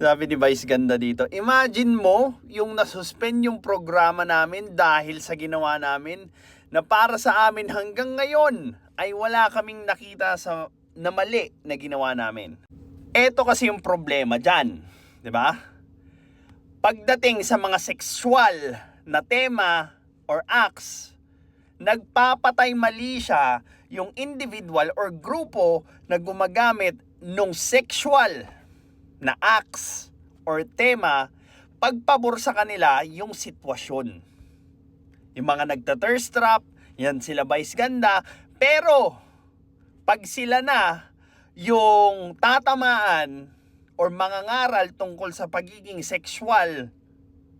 Sabi ni Vice Ganda dito, imagine mo yung nasuspend yung programa namin dahil sa ginawa namin na para sa amin hanggang ngayon ay wala kaming nakita sa na mali na ginawa namin. Ito kasi yung problema dyan, di ba? Pagdating sa mga sexual na tema or acts, nagpapatay mali siya yung individual or grupo na gumagamit nung sexual na acts or tema pagpabor sa kanila yung sitwasyon. Yung mga nagta-thirst trap, yan sila vice ganda, pero pag sila na yung tatamaan or mangangaral tungkol sa pagiging sexual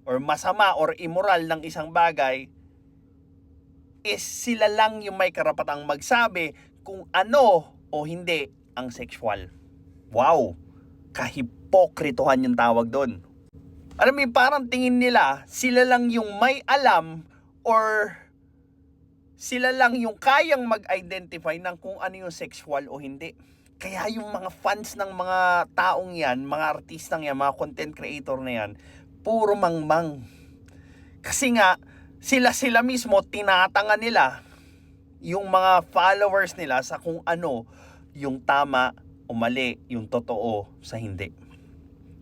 or masama or immoral ng isang bagay, is sila lang yung may karapatang magsabi kung ano o hindi ang sexual. Wow! Kahipokritohan yung tawag doon. Alam mo, parang tingin nila, sila lang yung may alam or sila lang yung kayang mag-identify ng kung ano yung sexual o hindi. Kaya yung mga fans ng mga taong yan, mga artistang yan, mga content creator na yan, puro mangmang. Kasi nga, sila-sila mismo tinatanga nila yung mga followers nila sa kung ano yung tama o mali, yung totoo sa hindi.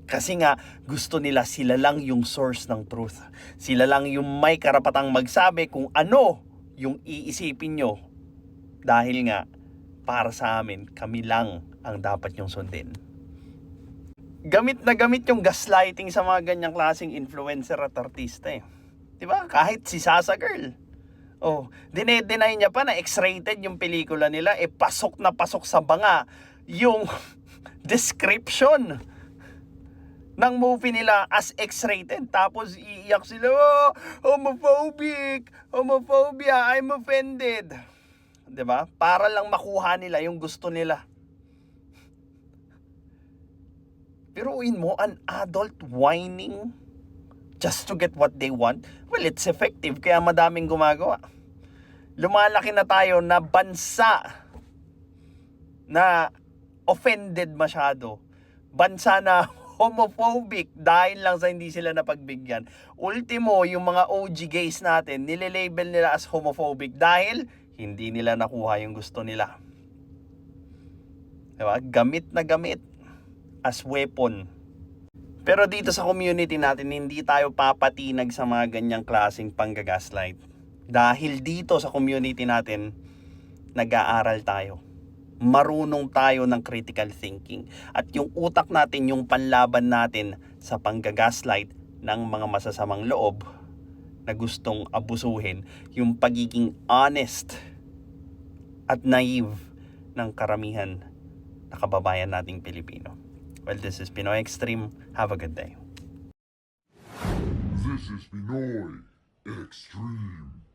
Kasi nga, gusto nila sila lang yung source ng truth. Sila lang yung may karapatang magsabi kung ano yung iisipin nyo. Dahil nga, para sa amin, kami lang ang dapat yung sundin. Gamit na gamit yung gaslighting sa mga ganyang klaseng influencer at artista eh. 'Di ba? Kahit si Sasa Girl. Oh, dinedenay niya pa na X-rated yung pelikula nila, eh pasok na pasok sa banga yung description ng movie nila as X-rated. Tapos iiyak sila, oh, homophobic, homophobia, I'm offended. ba? Para lang makuha nila yung gusto nila. Biruin mo, an adult whining just to get what they want, well, it's effective, kaya madaming gumagawa. Lumalaki na tayo na bansa na offended masyado. Bansa na homophobic dahil lang sa hindi sila napagbigyan. Ultimo, yung mga OG gays natin, nililabel nila as homophobic dahil hindi nila nakuha yung gusto nila. Diba? Gamit na gamit as weapon pero dito sa community natin, hindi tayo papatinag sa mga ganyang klaseng panggagaslight. Dahil dito sa community natin, nag-aaral tayo. Marunong tayo ng critical thinking. At yung utak natin, yung panlaban natin sa panggagaslight ng mga masasamang loob na gustong abusuhin, yung pagiging honest at naive ng karamihan na kababayan nating Pilipino. Well, this is Pinoy Extreme. Have a good day. This is Pinoy Extreme.